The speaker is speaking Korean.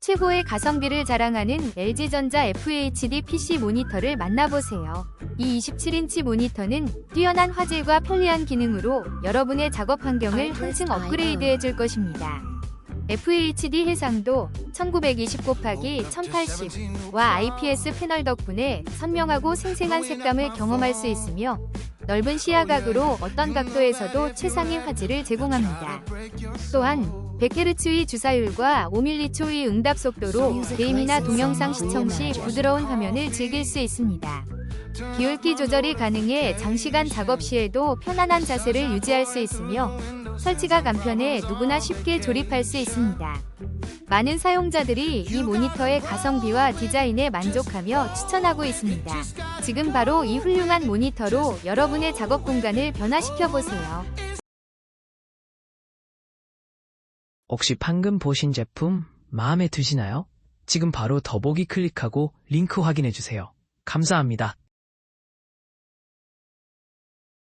최고의 가성비를 자랑하는 LG전자 FHD PC 모니터를 만나보세요. 이 27인치 모니터는 뛰어난 화질과 편리한 기능으로 여러분의 작업 환경을 한층 업그레이드해 줄 것입니다. FHD 해상도 1920 곱하기 1080와 IPS 패널 덕분에 선명하고 생생한 색감을 경험할 수 있으며 넓은 시야각으로 어떤 각도에서도 최상의 화질을 제공합니다. 또한 100Hz의 주사율과 5mH의 응답 속도로 게임이나 동영상 시청 시 부드러운 화면을 즐길 수 있습니다. 기울기 조절이 가능해 장시간 작업 시에도 편안한 자세를 유지할 수 있으며 설치가 간편해 누구나 쉽게 조립할 수 있습니다. 많은 사용자들이 이 모니터의 가성비와 디자인에 만족하며 추천하고 있습니다. 지금 바로 이 훌륭한 모니터로 여러분의 작업 공간을 변화시켜 보세요. 혹시 방금 보신 제품 마음에 드시나요? 지금 바로 더보기 클릭하고 링크 확인해 주세요. 감사합니다.